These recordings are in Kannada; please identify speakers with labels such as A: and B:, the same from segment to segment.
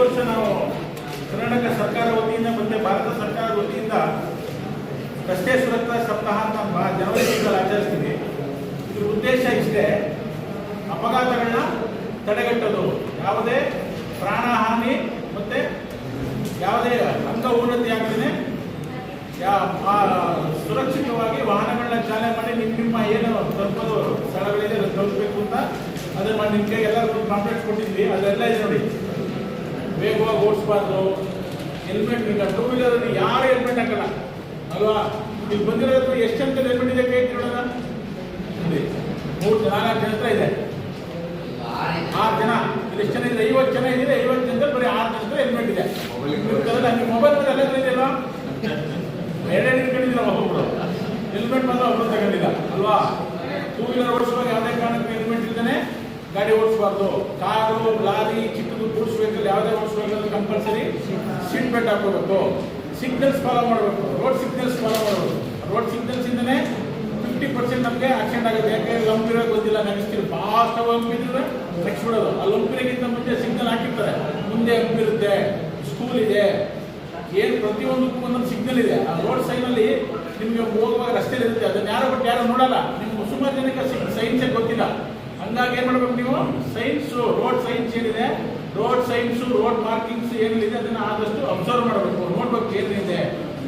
A: ವರ್ಷ ನಾವು ಕರ್ನಾಟಕ ಸರ್ಕಾರ ವತಿಯಿಂದ ಮತ್ತೆ ಭಾರತ ಸರ್ಕಾರ ವತಿಯಿಂದ ರಸ್ತೆ ಸುರಕ್ಷತಾ ಸಪ್ತಾಹ ಅಂತ ಜನವರಿ ಆಚರಿಸ್ತೀವಿ. ಇದ್ರ ಉದ್ದೇಶ ಇಷ್ಟೇ ಅಪಘಾತಗಳನ್ನ ತಡೆಗಟ್ಟೋದು ಯಾವುದೇ ಪ್ರಾಣಹಾನಿ ಮತ್ತೆ ಯಾವುದೇ ಅಂಗ ಉನ್ನತಿ ಆಗದೇ ಸುರಕ್ಷಿತವಾಗಿ ವಾಹನಗಳನ್ನ ಚಾಲನೆ ಮಾಡಿ ನಿಮ್ಮ ನಿಮ್ಮ ಏನು ತಲುಪೋದು ಸ್ಥಳಗಳಿದೆ ತಲುಪಬೇಕು ಅಂತ ಅದನ್ನ ಮಾಡಿ ನಿಮ್ಗೆ ಎಲ್ಲರಿಗೂ ಕಾಂಪ್ಲೇಂಟ್ ಕೊಟ್ಟಿದ್ವಿ. ಅದೆಲ್ಲ ಇದೆ ನೋಡಿ. ವೇಗವಾಗಿ ಓಡಿಸ್ಬಾರ್ದು. ಹೆಲ್ಮೆಟ್ ಟೂ ವೀಲರ್ ಯಾರು ಹೆಲ್ಮೆಟ್ ಹಾಕಲ್ಲ. ಅಲ್ವಾ? ಇಲ್ಲಿ ಬಂದಿರೋದು ಎಷ್ಟು ಜನ ಹೆಲ್ಮೆಟ್ ಇದೆ ಕೈ ನೋಡೋಣ ನೋಡಿ ಮೂರು ಜನ ನಾಲ್ಕು ಜನ ಹತ್ರ ಇದೆ ಆರು ಜನ ಇಲ್ಲಿ ಎಷ್ಟು ಜನ ಇದೆ ಐವತ್ತು ಜನ ಇದೆ ಐವತ್ತು ಜನದಲ್ಲಿ ಬರೀ ಆರು ಜನ ಹೆಲ್ಮೆಟ್ ಇದೆ ನಿಮ್ಮ ಮೊಬೈಲ್ ಮೇಲೆ ಎಲ್ಲ ಇದೆಯಲ್ವಾ ಎರಡೆರಡು ಇಟ್ಕೊಂಡಿದ್ದೀರ ಒಬ್ಬೊಬ್ರು ಹೆಲ್ಮೆಟ್ ಮಾತ್ರ ಒಬ್ಬರು ತಗೊಂಡಿಲ್ಲ ಅಲ್ವಾ ಟೂ ವೀಲರ್ ಓಡಿಸುವಾಗ ಯಾವುದೇ ಕಾರಣಕ್ಕೆ ಹೆಲ್ಮೆಟ್ ಇಲ್ದೇ ಗಾಡಿ ಓಡಿಸಬಾರ್ದು. ಕಾರು, ಲಾರಿ, ಚಿಕ್ಕದು ಗೂಡ್ಸ್ ವೆಹಿಕಲ್ ಯಾವುದೇ ಓಡಿಸ್ಬೇಕು ಕಂಪಲ್ಸರಿ ಸೀಟ್ ಬೆಲ್ಟ್ ಹಾಕೋಬೇಕು ಸಿಗ್ನಲ್ಸ್ ಫಾಲೋ ಮಾಡಬೇಕು. ರೋಡ್ ಸಿಗ್ನಲ್ಸ್ ಫಾಲೋ ಮಾಡಬೇಕು. ರೋಡ್ ಸಿಗ್ನಲ್ಸ್ ಇಂದನೇ ಫಿಫ್ಟಿ ಪರ್ಸೆಂಟ್ ನಮಗೆ ಆಕ್ಸಿಡೆಂಟ್ ಆಗುತ್ತೆ. ಯಾಕೆ ಲಂಪಿರೋ ಗೊತ್ತಿಲ್ಲ ನೆನೆಸ್ತೀವಿ ಫಾಸ್ಟ್ ಲಂಪಿದ್ರೆ ನೆಕ್ಸ್ಟ್ ಬಿಡೋದು. ಆ ಲಂಪಿರಗಿಂತ ಮುಂಚೆ ಸಿಗ್ನಲ್ ಹಾಕಿರ್ತಾರೆ. ಮುಂದೆ ಹಂಪಿರುತ್ತೆ ಸ್ಕೂಲ್ ಇದೆ. ಏನು ಪ್ರತಿಯೊಂದಕ್ಕೂ ಒಂದೊಂದು ಸಿಗ್ನಲ್ ಇದೆ. ಆ ರೋಡ್ ಸೈನಲ್ಲಿ ನಿಮಗೆ ಹೋಗುವಾಗ ರಸ್ತೆ ಇರುತ್ತೆ ಅದನ್ನ ಯಾರು ಬಿಟ್ಟು ಯಾರು ನೋಡಲ್ಲ. ನಿಮ್ಗೆ ಸುಮಾರು ಜನಕ್ಕೆ ಸೈನ್ಸೇ ಗೊತ್ತಿಲ್ಲ. ಹಂಗಾಗಿ ಏನು ಮಾಡ್ಬೇಕು ನೀವು? ಸೈನ್ಸ್ ರೋಡ್ ಸೈನ್ಸ್ ಏನಿದೆ? ರೋಡ್ ಸೈನ್ಸ್ ರೋಡ್ ಮಾರ್ಕಿಂಗ್ಸ್ ಏನಿದೆ ಅದನ್ನ ಆದಷ್ಟು ಅಬ್ಸರ್ವ್ ಮಾಡಬೇಕು. ನೋಡ್ಬೇಕು ಏನಿದೆ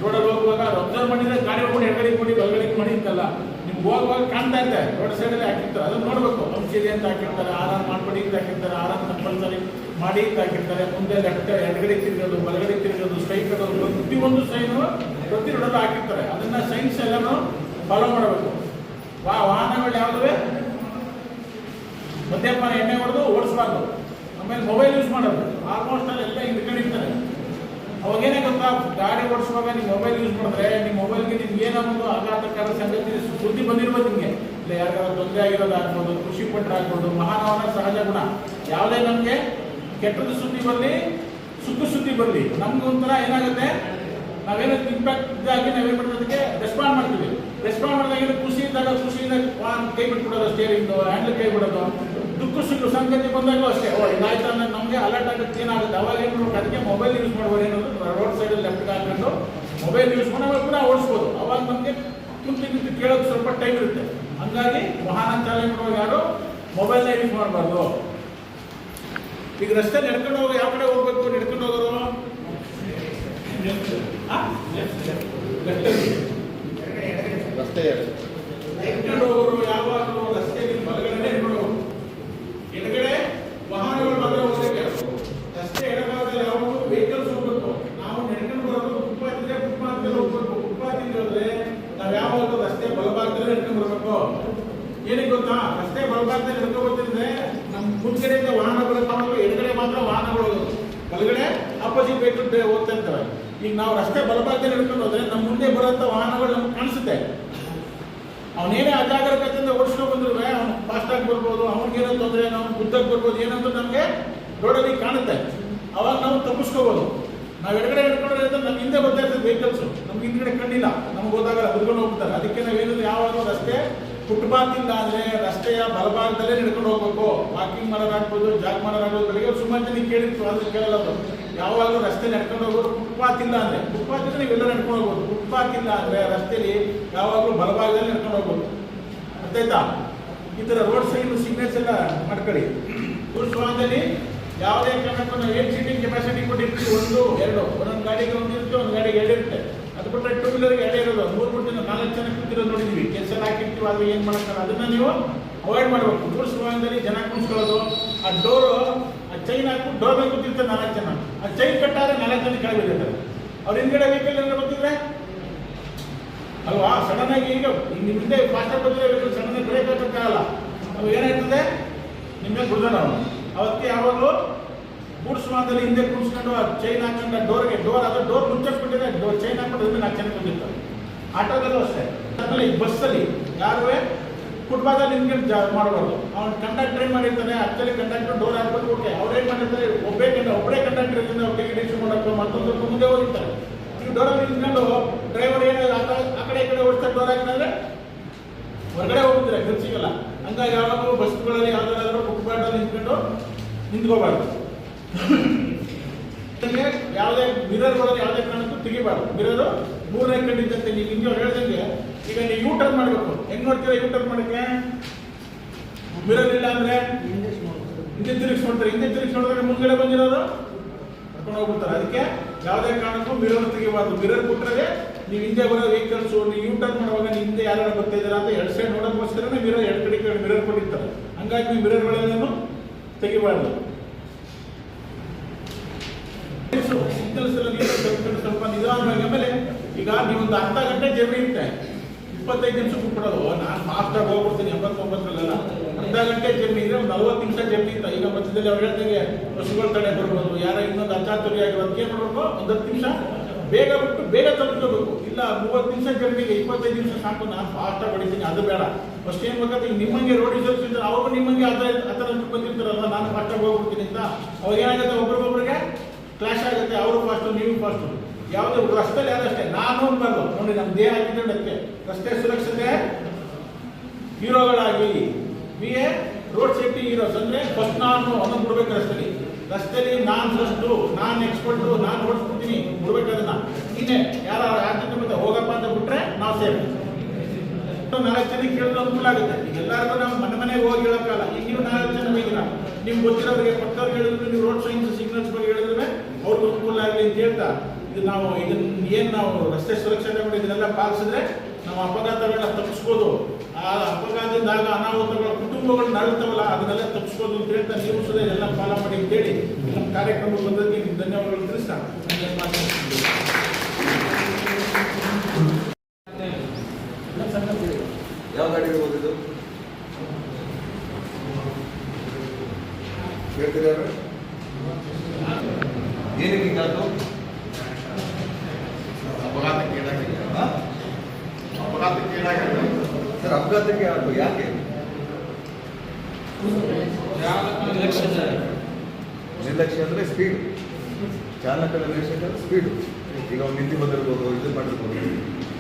A: ರೋಡಲ್ಲಿ ಹೋಗುವಾಗ ಅಬ್ಸರ್ವ್ ಮಾಡಿದ್ರೆ ಗಾಡಿ ಹೋಗ್ಬಿಟ್ಟು ಎಡಗಡೆ ಮಾಡಿ ಬಲಗಡೆ ಮಾಡಿ ಅಂತಲ್ಲ. ನಿಮ್ಗೆ ಹೋಗುವಾಗ ಕಾಣ್ತಾ ಇದೆ ರೋಡ್ ಸೈಡಲ್ಲಿ ಹಾಕಿರ್ತಾರೆ. ಅದನ್ನ ನೋಡ್ಬೇಕು. ಇದೆ ಅಂತ ಹಾಕಿರ್ತಾರೆ. ಆರಾಮ್ ಮಾಡ್ಬಿಡಿ ಅಂತ ಹಾಕಿರ್ತಾರೆ. ಆರಾಮ್ ಕಂಪಲ್ಸರಿ ಮಾಡಿ ಅಂತ ಹಾಕಿರ್ತಾರೆ. ಮುಂದೆ ಲೆಫ್ಟ್ ಎಡಗಡೆ ತಿರುಗೋದು, ಬಲಗಡೆ ತಿರುಗೋದು ಸ್ಟ್ರೈಟ್ ಇಡೋದು ಪ್ರತಿಯೊಂದು ಸೈನು ಪ್ರತಿ ರೋಡಲ್ಲೂ ಹಾಕಿರ್ತಾರೆ. ಅದನ್ನ ಸೈನ್ಸ್ ಎಲ್ಲಾನು ಫಾಲೋ ಮಾಡಬೇಕು. ವಾಹನಗಳು ಯಾವುದವೆ? ಮದ್ಯಪಾನ ಎಣ್ಣೆ ಹೊಡೆದು ಓಡಿಸ್ಬಾರ್ದು. ಆಮೇಲೆ ಮೊಬೈಲ್ ಯೂಸ್ ಮಾಡೋದು. ಆಲ್ಮೋಸ್ಟ್ ಅಲ್ಲಿ ಎಲ್ಲ ಹಿಡ್ಕೊಂಡಿರ್ತಾರೆ ಅವಾಗೇನೇ ಗೊತ್ತಾ, ಗಾಡಿ ಓಡಿಸುವಾಗ ನೀವು ಮೊಬೈಲ್ ಯೂಸ್ ಮಾಡಿದ್ರೆ ನಿಮ್ಮ ಮೊಬೈಲ್ಗೆ ನಿಮ್ಗೆ ಏನಾಗೋದು ಆಘಾತಕಾರ ಸಂಗತಿ ಸುದ್ದಿ ಬಂದಿರ್ಬೋದು ನಿಮಗೆ. ಇಲ್ಲ, ಯಾರಿಗಾದ್ರು ತೊಂದರೆ ಆಗಿರೋದು ಆಗ್ಬೋದು, ಖುಷಿ ಪಟ್ಟರೆ ಆಗ್ಬೋದು, ಮಹಾನವನ ಸಹಜ ಗುಣ. ಯಾವುದೇ ನಮಗೆ ಕೆಟ್ಟದ್ದು ಸುದ್ದಿ ಬರಲಿ, ಸುದ್ದು ಸುದ್ದಿ ಬರಲಿ ನಮ್ಗೊಂಥರ ಏನಾಗುತ್ತೆ? ನಾವೇನು ಇಂಪ್ಯಾಕ್ಟ್ ಆಗಿ ನಾವೇನ್ ಮಾಡೋದಕ್ಕೆ ರೆಸ್ಪಾಂಡ್ ಮಾಡ್ತೀವಿ. ರೆಸ್ಪಾಂಡ್ ಮಾಡಿದಾಗ ಖುಷಿ ಇದ್ದಾಗ ಖುಷಿಯಿಂದ ಕೈ ಬಿಟ್ಬಿಡೋದು ಸ್ಟೇರಿಂಗ್ ಹ್ಯಾಂಡಲ್ ಕೈ ಬಿಡೋದು. ದುಃಖ ಸುಖ ಸಂಗತಿ ಬಂದಾಗಲೂ ಅಷ್ಟೇ. ಓ ಇದಾಯ್ತು? ಅಂದ್ರೆ ನಮಗೆ ಅಲರ್ಟ್ ಆಗುತ್ತೆ ಏನಾಗುತ್ತೆ? ಅವಾಗ ಏನು ಮಾಡ್ಬೇಕು? ಅದಕ್ಕೆ ಮೊಬೈಲ್ ಯೂಸ್ ಮಾಡ್ಬೋದು. ಏನಂದ್ರೆ ರೋಡ್ ಸೈಡಲ್ಲಿ ಲೆಫ್ಟ್ ಹಾಕೊಂಡು ಮೊಬೈಲ್ ಯೂಸ್ ಮಾಡಿ ಕೂಡ ಓಡಿಸ್ಬೋದು. ಅವಾಗ ನಮಗೆ ಕುಂತು ನಿಂತು ಕೇಳೋದು ಸ್ವಲ್ಪ ಟೈಮ್ ಇರುತ್ತೆ. ಹಂಗಾಗಿ ವಾಹನ ಚಾಲನೆ ಮಾಡುವಾಗ ಯಾರು? ಮೊಬೈಲ್ನ ಯೂಸ್ ಮಾಡಬಾರ್ದು. ಈಗ ರಸ್ತೆ ನಡ್ಕೊಂಡು ಹೋಗೋ ಯಾವ ಕಡೆ ಹೋಗ್ಬೇಕು? ನಡ್ಕೊಂಡು ಹೋಗೋರು.
B: ರಸ್ತೆ
A: ನಡ್ಕೊಂಡು ಹೋಗೋರು ಯಾವಾಗಲೂ ರಸ್ತೆ ಬಲಗಡೆ ನಡ್ಕೊಂಡು ಹೋಗೋರು. ಎಡಗಡೆ ವಾಹನಗಳು ಮಾತ್ರ ಹೋಗ್ಬೇಕು ರಸ್ತೆ ಎಡಭಾಗದಲ್ಲಿ ಯಾವುದು ವೆಹಿಕಲ್ಸ್ ಹೋಗ್ಬೇಕು ನಾವು ನಡ್ಕೊಂಡು ಬರೋದು ಫುಟ್ಪಾತ್ ಇದೆ ಫುಟ್ಪಾತ್ ಮೇಲೆ ಹೋಗ್ಬೇಕು ಫುಟ್ಪಾತ್ ಇಂದ ಹೋದ್ರೆ ನಾವು ಯಾವಾಗಲೂ ರಸ್ತೆ ಬರ್ಬೇಕು ಏನಕ್ಕೆ ಗೊತ್ತಾ? ರಸ್ತೆ ಬಲಭಾಗದಲ್ಲಿ ನಡ್ಕೊಂಡು ಬರ್ತಿದ್ರೆ ನಮ್ಮ ಮುಂದ್ಗಡೆಯಿಂದ ವಾಹನಗಳು ಕಾಣಬೇಕು ಎಡಗಡೆ ಮಾತ್ರ ವಾಹನಗಳು ಬಲಗಡೆ ಅಪೋಸಿಟ್ ವೆಹಿಕಲ್ ಹೋಗ್ತಾ ಇರ್ತವೆ ಈಗ ನಾವು ರಸ್ತೆ ಬಲಭಾಗದಲ್ಲಿ ನಡ್ಕೊಂಡು ಹೋದ್ರೆ ನಮ್ಮ ಮುಂದೆ ಬರುವಂತ ವಾಹನಗಳು ನಮ್ಗೆ ಕಾಣಿಸುತ್ತೆ. ಅವನೇನೇ ಅಜಾಗರೂಕತೆಯಿಂದ ಓಡಿಸ್ಕೊಂಡು ಬಂದ್ರು ಅವ್ನು ಫಾಸ್ಟ್ ಆಗಿ ಬರ್ಬೋದು ಅವ್ನಿಗೇನೋ ತೊಂದರೆ ನಾವು ಉದ್ದಕ್ಕೆ ಬರ್ಬೋದು ಏನಂತ ನಮಗೆ ರೋಡಲ್ಲಿ ಕಾಣುತ್ತೆ. ಅವಾಗ ನಾವು ತಪ್ಪಿಸ್ಕೋಬೋದು. ನಾವು ಎಡಗಡೆ ಹಿಡ್ಕೊಂಡ್ರೆ ನಮ್ಮ ಹಿಂದೆ ಬರ್ತಾ ಇರ್ತದೆ ವೆಹಿಕಲ್ಸ್ ನಮ್ಗೆ ಹಿಂದ್ಗಡೆ ಕಣ್ಣಿಲ್ಲ. ನಮ್ಗೆ ಹೋದಾಗ ಬದುಕೊಂಡು ಹೋಗ್ತಾರೆ ಅದಕ್ಕೆ ನಾವು ಏನು ಯಾವಾಗ ರಸ್ತೆ ಫುಟ್ಪಾತ್ ಇಲ್ಲ ಅಂದ್ರೆ ರಸ್ತೆಯ ಬಲಭಾಗದಲ್ಲೇ ನಡ್ಕೊಂಡು ಹೋಗ್ಬೇಕು. ವಾಕಿಂಗ್ ಮಾಡೋದಾಗ್ಬೋದು ಜಾಗ್ ಮಾಡೋದಾಗ್ಬೋದು. ಬೆಳಿಗ್ಗೆ ಸುಮಾರು ಜನ ಕೇಳಿರ್ತೀವಿ ಆದ್ರೆ ಕೇಳಲ್ಲ ಯಾವಾಗಲೂ ರಸ್ತೆ ನಡ್ಕೊಂಡು ಹೋಗೋದು ಫುಟ್ಪಾತ್ ಇಲ್ಲ ಅಂದ್ರೆ ಫುಟ್ಪಾತ್ ನೀವು ನೀವೆಲ್ಲ ನಡ್ಕೊಂಡು ಹೋಗ್ಬೋದು. ಫುಟ್ಪಾತ್ ಇಲ್ಲ ಅಂದ್ರೆ ರಸ್ತೆಯಲ್ಲಿ ಯಾವಾಗಲೂ ಬಲಭಾಗದಲ್ಲಿ ನಡ್ಕೊಂಡು ಹೋಗ್ಬೋದು. ಗೊತ್ತಾಯ್ತಾ ಈ ಥರ ರೋಡ್ ಸೈಡ್ ಸಿಗ್ನಲ್ಸ್ ಎಲ್ಲ ಮಾಡ್ಕೊಳ್ಳಿ. ರೋಡ್ ಯಾವುದೇ ಕಾರಣಕ್ಕೂ ಏಟ್ ಸೀಟಿಂಗ್ ಕೆಪಾಸಿಟಿ ಕೊಟ್ಟಿರ್ತೀವಿ, ಒಂದು, ಎರಡು. ಒಂದೊಂದು ಗಾಡಿಗೆ ಒಂದು ಇರುತ್ತೆ ಒಂದು ಗಾಡಿಗೆ ಎರಡು ಇರುತ್ತೆ ಅದು ಬಿಟ್ಟರೆ ಟೂ ವೀಲರ್ಗೆ ಎರಡೇ ಇರೋದು. ಮೂರು ಜನ ನಾಲ್ಕು ಜನ ಕೂತಿರೋದು ನೋಡಿದ್ವಿ. ಕೆಲಸ ಹಾಕಿರ್ತೀವಿ ಅದು ಏನು ಮಾಡ್ತಾರೆ ಅದನ್ನ ನೀವು ಅವಾಯ್ಡ್ ಮಾಡಬೇಕು. ಮೂರು ವಾಹನದಲ್ಲಿ ಜನ ಕುಣಿಸ್ಕೊಳ್ಳೋದು ಆ ಡೋರು ಆ ಚೈನ್ ಹಾಕಿ ಡೋರ್ ಮೇಲೆ ಕೂತಿರ್ತಾರೆ ನಾಲ್ಕು ಜನ. ಆ ಚೈನ್ ಕಟ್ಟಾದ್ರೆ ನಾಲ್ಕು ಜನ ಕೆಳಗಿರ್ತಾರೆ ಅವ್ರ ಹಿಂದ್ಗಡೆ ವೆಹಿಕಲ್ ಏನಾದ್ರು ಬರ್ತಿದ್ರೆ? ಅಲ್ವಾ? ಸಡನ್ ಆಗಿ ಈಗ ನಿಮ್ಮ ಹಿಂದೆ ಫಾಸ್ಟ್ ಆಗಿ ಬಂದ್ರೆ ಸಡನ್ ಆಗಿ ಬ್ರೇಕ್ ಹಾಕೋಕ್ಕಾಗಲ್ಲ. ಅವು ಏನಾಯ್ತದೆ? ನಿಮಗೆ ಬಿಡ್ದ ನಾವು ಅವತ್ತಿಗೆ ಯಾವಾಗಲೂ ಗೂಡ್ಸ್ ಹಿಂದೆ ಕುಣಿಸ್ಕೊಂಡು ಚೈನ್ ಹಾಕೊಂಡು ಡೋರ್ಗೆ ಡೋರ್ ಅದು ಡೋರ್ ಮುಚ್ಚಿಸ್ಬಿಟ್ಟಿದೆ ಡೋರ್ ಚೈನ್ ಹಾಕೊಂಡು ಅದ್ರ ನಾಲ್ಕು ಜನ ಬಂದಿರ್ತಾರೆ ಆಟೋದಲ್ಲೂ ಅಷ್ಟೇ. ಆಮೇಲೆ ಈ ಬಸ್ಸಲ್ಲಿ ಯಾರೂ ನಿಂತ್ಕೊಂಡು ಜಾ ಮಾಡಬಾರ್ದು ಅವ್ನು ಕಂಡಕ್ಟರ್ ಏನು ಮಾಡಿರ್ತಾನೆ? ಆಕ್ಚುಲಿ ಕಂಡಕ್ಟರ್ ಡೋರ್ ಹಾಕ್ಬಿಟ್ಟು ಓಕೆ ಅವ್ರು ಏನು ಮಾಡಿರ್ತಾರೆ? ಒಬ್ಬೇ ಕಂಡ ಒಬ್ಬರೇ ಕಂಡಕ್ಟರ್ ಇರ್ತಾನೆ ಅವ್ರು ಟಿಕೆಟ್ ಇಶ್ಯೂ ಮತ್ತೊಂದು ಮುಂದೆ ಹೋಗಿರ್ತಾರೆ ಡೋರ್ ಡೋರಲ್ಲಿ ನಿಂತ್ಕೊಂಡು ಡ್ರೈವರ್ ಏನು ಆ ಕಡೆ ಈ ಕಡೆ ಓಡಿಸ್ತಾ ಡೋರ್ ಹಾಕಿದ್ರೆ ಹೊರಗಡೆ ಹೋಗ್ತಾರೆ ಖರ್ಚಿಗಲ್ಲ ಹಂಗಾಗಿ ಯಾವಾಗಲೂ ಬಸ್ಗಳಲ್ಲಿ ಯಾವ್ದಾದ್ರು ಫುಟ್ಬಾಲ್ ನಿಂತ್ಕೊಂಡು ನಿಂತ್ಕೋಬಾರ್ದು. ಯಾವುದೇ ಮಿರರ್ಗಳಲ್ಲಿ ಯಾವುದೇ ಕಾರಣಕ್ಕೂ ತೆಗಿಬಾರ್ದು. ಮಿರರ್ ಮೂರನೇ ಕಂಡಿದ್ದಂತೆ ನೀವು ಹಿಂದೆ ಹೇಳ್ದಂಗೆ ಈಗ ನೀವು ಯೂ ಟರ್ನ್ ಮಾಡಬೇಕು. ಹೆಂಗ್ ನೋಡ್ತೀರಾ ಯೂ ಟರ್ನ್ ಮಾಡಕ್ಕೆ? ಮಿರರ್ ಇಲ್ಲ ಅಂದ್ರೆ ಹಿಂದೆ ತಿರುಗಿಸ್ ನೋಡ್ತಾರೆ. ಹಿಂದೆ ತಿರುಗಿಸ್ ನೋಡಿದ್ರೆ ಮುಂದ್ಗಡೆ ಬಂದಿರೋರು ಕರ್ಕೊಂಡು ಹೋಗ್ಬಿಡ್ತಾರೆ. ಅದಕ್ಕೆ ಯಾವುದೇ ಕಾರಣಕ್ಕೂ ಮಿರರ್ ತೆಗಿಬಾರ್ದು. ಮಿರರ್ ಕೊಟ್ಟರೆ ನೀವು ಹಿಂದೆ ಬರೋ ವೆಹಿಕಲ್ಸ್ ನೀವು ಯೂ ಟರ್ನ್ ಮಾಡುವಾಗ ನೀವು ಹಿಂದೆ ಯಾರು ಬರ್ತಾ ಇದ್ದೀರಾ ಅಂತ ಎರಡು ಸೈಡ್ ನೋಡೋಕ್ಕೋಸ್ಕರನೇ ಮಿರರ್ ಎರಡು ಕಡೆ ಮಿರರ್ ಕೊಟ್ಟಿರ್ತಾರೆ. ಹಂಗಾಗಿ ನೀವು ಮಿರರ್ಗಳನ್ನು ತೆಗಿಬಾರ್ದು ಸಿಗ್ನಲ್ಸ್ ಎಲ್ಲ ನೀಟಾಗಿ ತೆಗೆದುಕೊಂಡು ಸ್ವಲ್ಪ ನಿಧಾನವಾಗಿ ಆಮೇಲೆ ಈಗ ನೀವೊಂದು ಅರ್ಧ ಗಂಟೆ ಜರ್ನಿ ಇರುತ್ತೆ ಇಪ್ಪತ್ತೈದು ನಿಮಿಷ ಬಿಟ್ಬಿಡೋದು ನಾನು ಫಾಸ್ಟ್ ಆಗಿ ಹೋಗ್ಬಿಡ್ತೀನಿ, ಎಂಬತ್ತೊಂಬತ್ತರಲ್ಲೆಲ್ಲ. ಅರ್ಧ ಗಂಟೆ ಜರ್ನಿ ಇದ್ರೆ ಒಂದು ನಲ್ವತ್ತು ನಿಮಿಷ ಜರ್ನಿ ಇತ್ತು. ಈಗ ಮಧ್ಯದಲ್ಲಿ ಅವ್ರು ಹೇಳ್ದಂಗೆ ಬಸ್ಸುಗಳ ತಡೆ ಬರ್ಬೋದು ಯಾರೋ ಇನ್ನೊಂದು ಅಚಾತುರಿ ಆಗಿರೋದು ಏನು ಮಾಡ್ಬೇಕು? ಒಂದು ಹತ್ತು ನಿಮಿಷ ಬೇಗ ಬಿಟ್ಟು ಬೇಗ ತಲುಪ್ಕೋಬೇಕು. ಇಲ್ಲ, ಮೂವತ್ತು ನಿಮಿಷ ಜರ್ನಿಗೆ ಇಪ್ಪತ್ತೈದು ನಿಮಿಷ ಸಾಕು, ನಾನು ಫಾಸ್ಟ್ ಆಗಿ ಹೊಡಿತೀನಿ, ಅದು ಬೇಡ. ಫಸ್ಟ್ ಏನು ಬೇಕಾದ್ರೆ ಈಗ ನಿಮ್ಮಂಗೆ ರೋಡ್ ಯೂಸರ್ಸ್ ಇದ್ದಾರೆ ಅವರು ನಿಮ್ಮಂಗೆ ಆ ಥರ ಬಂದಿರ್ತಾರಲ್ಲ ನಾನು ಫಾಸ್ಟ್ ಆಗಿ ಹೋಗ್ಬಿಡ್ತೀನಿ ಅಂತ. ಅವಾಗ ಏನಾಗುತ್ತೆ? ಒಬ್ರಿಗೊಬ್ರಿಗೆ ಕ್ಲಾಶ್ ಆಗುತ್ತೆ, ಅವರು ಫಾಸ್ಟ್ ನೀವು ಫಾಸ್ಟ್ ಯಾವುದೇ ರಸ್ತೆಯಲ್ಲಿ ಆದಷ್ಟೇ, ನಾನು ಅನ್ಬಾರ್ದು ನೋಡಿ ನಮ್ಮ ದೇಹ ಹಾಕಿದ್ದಕ್ಕೆ ರಸ್ತೆ ಸುರಕ್ಷತೆ, ಹೀರೋಗಳಾಗಿ. Be a road safety heroes ಅಂದ್ರೆ ಫಸ್ಟ್ ನಾನು ಅನ್ನೋದು ಬಿಡ್ಬೇಕು ರಸ್ತೆಯಲ್ಲಿ ರಸ್ತೆಯಲ್ಲಿ ನಾನು ಫಸ್ಟ್ ನಾನು ಎಕ್ಸ್ಪರ್ಟು ನಾನು ಓಡಿಸ್ಬಿಡ್ತೀನಿ ಅದನ್ನು ಇನ್ನೇ ಯಾರು ಯಾಕೆ ಮತ್ತೆ ಹೋಗಪ್ಪ ಅಂತ ಬಿಟ್ರೆ ನಾವು ಸೇಫ್ ನಾಲ್ಕು ಜನ ಕೇಳಿದ್ರೆ ಅನುಕೂಲ ಆಗುತ್ತೆ. ಎಲ್ಲರಿಗೂ ನಾವು ಮನೆ ಮನೆಗೆ ಹೋಗಿ ಹೇಳೋಕ್ಕಲ್ಲ ಈಗ ನೀವು ನಾಲ್ಕು ಜನ ಹೋಗಿಲ್ಲ ನಿಮ್ಗೆ ಗೊತ್ತಿರೋರಿಗೆ ಪಕ್ಕವ್ರಿಗೆ ಹೇಳಿದ್ರು, ನೀವು ರೋಡ್ ಸೈನ್ಸ್ ಸಿಗ್ನಲ್ಸ್ ಬಗ್ಗೆ ಹೇಳಿದ್ರೆ ಅವ್ರಿಗೆ ಅನುಕೂಲ ಆಗಲಿ ಅಂತ ಹೇಳ್ತಾ, ಇದು ನಾವು ಇದನ್ನ ಏನು ನಾವು ರಸ್ತೆ ಸುರಕ್ಷತೆ ಮಾಡಿ ಇದನ್ನೆಲ್ಲ ಪಾಲಿಸಿದ್ರೆ ನಾವು ಅಪಘಾತಗಳನ್ನ ತಪ್ಪಿಸ್ಬೋದು. ಆ ಅಪಘಾತದಿಂದಾಗ ಅನಾಹುತಗಳ ಕುಟುಂಬಗಳು ನರಳ್ತಾವಲ್ಲ ಅದನ್ನೆಲ್ಲ ತಪ್ಪಿಸ್ಬೋದು ಅಂತ ಹೇಳ್ತಾ, ನೀವು ಸಹ ಇದೆಲ್ಲ ಫಾಲೋ ಮಾಡಿ ಅಂತೇಳಿ ನಮ್ಮ ಕಾರ್ಯಕ್ರಮ ಬಂದದ್ದು ಧನ್ಯವಾದಗಳು ತಿಳಿಸ್ತಾ ನಾನು ಏನ್ ಮಾತಾಡ್ತೀನಿ
B: ಯಾವ ಗಾಡಿ ಇರ್ಬೋದು ಇದು ಹೇಳ್ತೀರಾ ಯಾರು? ಏನಕ್ಕೆ ಹಿಂಗಾಯ್ತು
A: ಅಪಘಾತಕ್ಕೆ ಏನಾಗಿದೆ
B: ಹಾ?
A: ಅಪಘಾತಕ್ಕೆ ಏನಾಗಿದೆ
B: ಸರ್ ಆಯ್ತು ಯಾಕೆ? ನಿರ್ಲಕ್ಷ್ಯ ಅಂದ್ರೆ? ಸ್ಪೀಡ್ ಚಾಲಕ ನಿರ್ಲಕ್ಷ್ಯ ಅಂದ್ರೆ ಸ್ಪೀಡ್ ಈಗ ಅವ್ನು ನಿಂತಿ ಬಂದಿರ್ಬೋದು ಇದು ಮಾಡಿರ್ಬೋದು.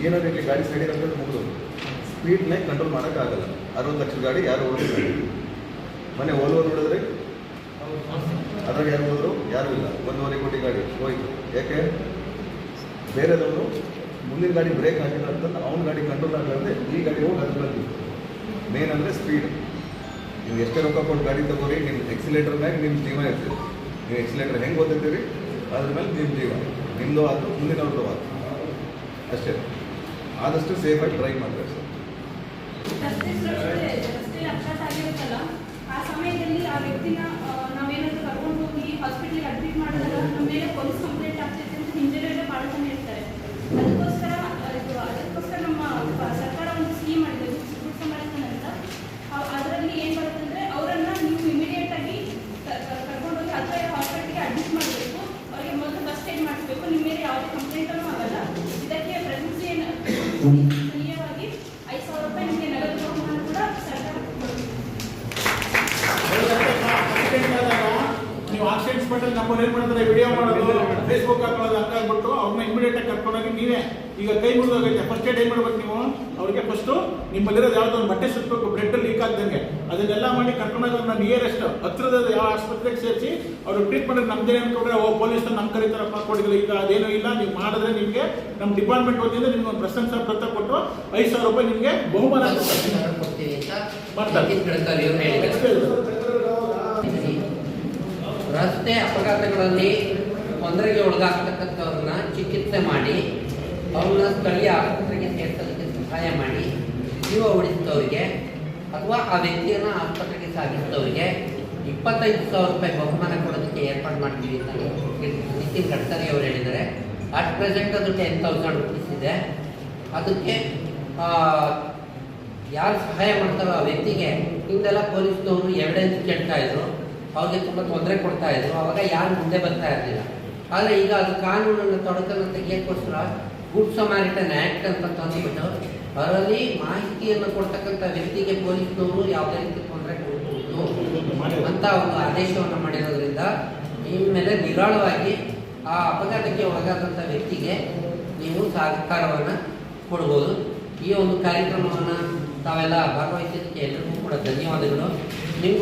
B: ಏನಾದ್ರು ಇಲ್ಲಿ ಗಾಡಿ ಸೈಡ್ ಹಾಕಿದ್ರೆ ಮುಗಿದು. ಸ್ಪೀಡ್ನೇ ಕಂಟ್ರೋಲ್ ಮಾಡೋಕ್ಕಾಗಲ್ಲ. ಅರವತ್ತು ಲಕ್ಷದ ಗಾಡಿ ಯಾರು ಓಡಿಸ್ತಾರೆ? ಮನೆ ಓಲ್ವ ನೋಡಿದ್ರೆ? ಅದ್ರಾಗ ಯಾರು ಹೋದ್ರು? ಯಾರು ಇಲ್ಲ. ಒಂದೂವರೆ ಕೋಟಿ ಗಾಡಿ ಹೋಯ್ತು. ಯಾಕೆ? ಬೇರೆದವರು ಮುಂದಿನ ಗಾಡಿ ಬ್ರೇಕ್ ಹಾಕಿದ್ರೆ ಅಂತ ಅವ್ನ ಗಾಡಿ ಕಂಟ್ರೋಲ್ ಆಗಲಾರ್ದೆ ಈ ಗಾಡಿ ಹೋಗಿ ಅದ್ರ ಬಂದಿತ್ತು ಮೇನ್ ಅಂದರೆ ಸ್ಪೀಡ್ ನೀವು ಎಷ್ಟೇ ರೊಕ್ಕ ಕೊಟ್ಟು ಗಾಡಿ ತಗೋರಿ ನಿಮ್ಮ ಎಕ್ಸಿಲೇಟರ್ ಮ್ಯಾಗ ನಿಮ್ಮ ಜೀವ ಇರ್ತದೆ. ನೀವು ಎಕ್ಸಿಲೇಟರ್ ಹೆಂಗೆ ಓದಿರ್ತೀರಿ? ಅದ್ರ ಮೇಲೆ ನಿಮ್ಮ ಜೀವ. ನಿಮ್ಮದು ಮುಂದಿನ ಮುಂದಿನವ್ರದ್ದು ಆಯ್ತು ಅಷ್ಟೇ. ಆದಷ್ಟು ಸೇಫಾಗಿ ಡ್ರೈವ್ ಮಾಡ್ತಾರೆ ಸರ್.
C: ಆ ಸಮಯದಲ್ಲಿ ಆ ವ್ಯಕ್ತಿನ ಕರ್ಕೊಂಡು ಹೋಗಿ ಹಾಸ್ಪಿಟ್ಲಿಗೆ ಅಡ್ಮಿಟ್ ಮಾಡಿದಾಗ ಮೇಲೆ ಪೊಲೀಸ್ ಕಂಪ್ಲೇಂಟ್ ಆಗ್ತೈತೆ ಅಂತ ಹಿಂಜರಿಯೋದೇ ಭಾಳ ಇರ್ತಾರೆ ಅದಕ್ಕೋಸ್ಕರ ಆ, ಇದು ಅದಕ್ಕೋಸ್ಕರ ನಮ್ಮ ಪ- ಸರ್ಕಾರ ಒಂದು ಸ್ಕೀಮ್ ಮಾಡಿದೆ ಗುಡ್ ಸಮರ್ಥನ್ ಅಂತ ಆ- ಅದರಲ್ಲಿ ಏನು ಬರುತ್ತೆ ಅಂದರೆ ಅವರನ್ನ ನೀವು ಇಮಿಡಿಯೇಟ್ ಆಗಿ ಕರ್ಕೊಂಡೋಗಿ ಹತ್ರ ಹಾಸ್ಪಿಟ್ಲಿಗೆ ಅಡ್ಮಿಟ್ ಮಾಡಬೇಕು ಅವರಿಗೆ ಮೊದಲು ಬಸ್ ಸ್ಟೇಜ್ ಮಾಡಿಸ್ಬೇಕು ನಿಮ್ಮ ಮೇಲೆ ಯಾವುದೇ ಕಂಪ್ಲೇಂಟೂ ಆಗಲ್ಲ ಇದಕ್ಕೆ ಪ್ರತಿನಿಧಿ ಸನಿಯವಾಗಿ ಐದು ಸಾವಿರ ರೂಪಾಯಿ ನಿಮಗೆ ನಗದು ಬಹುಮಾನ ಕೂಡ ಸರ್ಕಾರ ಕೊಡುತ್ತೆ.
A: ಆಕ್ಸಿಡೆಂಟ್ ಆದಾಗ ನೀವು ನಂಬರ್ ಏನ್ ಮಾಡ್ತಾರೆ? ವಿಡಿಯೋ ಮಾಡೋದು ಫೇಸ್ಬುಕ್ ಹಾಕೊಳ್ಳೋದು ಆಗ್ಬಿಟ್ಟು ಅವ್ರನ್ನ ಇಮಿಡಿಯೇಟ್ ಆಗಿ ಕರ್ಕೊಂಡೋಗಿ ನೀವೇ ಈಗ ಕೈ ಮುರಿದೋಗೈತೆ ಫಸ್ಟ್ ಏಡ್ ಏನ್ ಮಾಡ್ಬೇಕು ನೀವು. ಅವ್ರಿಗೆ ಫಸ್ಟ್ ನಿಮ್ಮಲ್ಲಿರೋದು ಯಾವುದೋ ಒಂದು ಬಟ್ಟೆ ಸುತ್ತಬೇಕು ಬ್ಲಡ್ ಲೀಕ್ ಆಗ್ದಂಗೆ ಅದನ್ನೆಲ್ಲ ಮಾಡಿ ಕರ್ಕೊಂಡೋಗಿ ಅವ್ರನ್ನ ನಿಯರೆಸ್ಟ್ ಹತ್ರದ ಯಾವ ಆಸ್ಪತ್ರೆಗೆ ಸೇರಿಸಿ ಅವರು ಟ್ರೀಟ್ಮೆಂಟ್ ನಮ್ದೇ ಅನ್ಕೊಂಡ್ರೆ ಓ ಪೊಲೀಸ್ ನಮ್ಮ ಕರೀತಾರಪ್ಪ ಕೊಡಿದ್ರು ಈಗ ಅದೇನೂ ಇಲ್ಲ ನೀವು ಮಾಡಿದ್ರೆ ನಿಮಗೆ ನಮ್ಮ ಡಿಪಾರ್ಟ್ಮೆಂಟ್ ವತಿಯಿಂದ ನಿಮ್ಗೆ ಒಂದು ಪ್ರಶಂಸಾ ಪತ್ರ ಕೊಟ್ಟು ಐದು ಸಾವಿರ ರೂಪಾಯಿ ನಿಮಗೆ ಬಹುಮಾನ ಮಾಡ್ತಾರೆ.
D: ನಿತಿನ್ ಗಡ್ಕರಿ ಅವರು ಹೇಳಿದ್ದಾರೆ ರಸ್ತೆ ಅಪಘಾತಗಳಲ್ಲಿ ತೊಂದರೆಗೆ ಒಳಗಾಗ್ತಕ್ಕಂಥವ್ರನ್ನ ಚಿಕಿತ್ಸೆ ಮಾಡಿ, ಅವ್ರನ್ನ ಸ್ಥಳೀಯ ಆಸ್ಪತ್ರೆಗೆ ಸೇರಿಸಲಿಕ್ಕೆ ಸಹಾಯ ಮಾಡಿ, ಜೀವ ಉಳಿಸಿದವರಿಗೆ ಅಥವಾ ಆ ವ್ಯಕ್ತಿಯನ್ನು ಆಸ್ಪತ್ರೆಗೆ ಸಾಗಿಸಿದವರಿಗೆ ಇಪ್ಪತ್ತೈದು ಸಾವಿರ ರೂಪಾಯಿ ಬಹುಮಾನ ಕೊಡೋದಕ್ಕೆ ಏರ್ಪಾಡು ಮಾಡ್ತೀವಿ ಅಂತ ನಿತಿನ್ ಗಡ್ಕರಿ ಅವರು ಹೇಳಿದ್ದಾರೆ. ಅಟ್ ಪ್ರೆಸೆಂಟ್ ಅದು ಟೆನ್ ತೌಸಂಡ್ ರುಪೀಸ್ ಇದೆ. ಅದಕ್ಕೆ ಯಾರು ಸಹಾಯ ಮಾಡ್ತಾರೋ ಆ ವ್ಯಕ್ತಿಗೆ, ಹಿಂದೆಲ್ಲ ಪೊಲೀಸ್ನವರು ಎವಿಡೆನ್ಸ್ ಕೇಳ್ತಾ ಇದ್ರು. ಅವ್ರಿಗೆ ತುಂಬ ತೊಂದರೆ ಕೊಡ್ತಾ ಇದ್ರು. ಅವಾಗ ಯಾರು ಮುಂದೆ ಬರ್ತಾ ಇರಲಿಲ್ಲ. ಆದರೆ ಈಗ ಅದು ಕಾನೂನನ್ನು ತೊಡಕನ್ನು ತೆಗೆಯೋಕ್ಕೋಸ್ಕರ ಗುಡ್ ಸಮಾರಿಟನ್ ಆ್ಯಕ್ಟ್ ಅಂತ ತಂದುಬಿಟ್ಟು ಅದರಲ್ಲಿ ಮಾಹಿತಿಯನ್ನು ಕೊಡ್ತಕ್ಕಂಥ ವ್ಯಕ್ತಿಗೆ ಪೊಲೀಸ್ನವರು ಯಾವುದೇ ರೀತಿ ತೊಂದರೆ ಕೊಡಬಹುದು ಅಂತ ಒಂದು ಆದೇಶವನ್ನು ಮಾಡಿರೋದ್ರಿಂದ ಮೇಲೆ ನಿರಾಳವಾಗಿ ಆ ಅಪಘಾತಕ್ಕೆ ಒಳಗಾದಂಥ ವ್ಯಕ್ತಿಗೆ ನೀವು ಸಹಕಾರವನ್ನು ಕೊಡ್ಬೋದು. ಈ ಒಂದು ಕಾರ್ಯಕ್ರಮವನ್ನು ತಾವೆಲ್ಲ ಭಾಗವಹಿಸಿದ್ದಕ್ಕೆ ಎಲ್ರಿಗೂ ಕೂಡ ಧನ್ಯವಾದಗಳು. ನಿಮಗೂ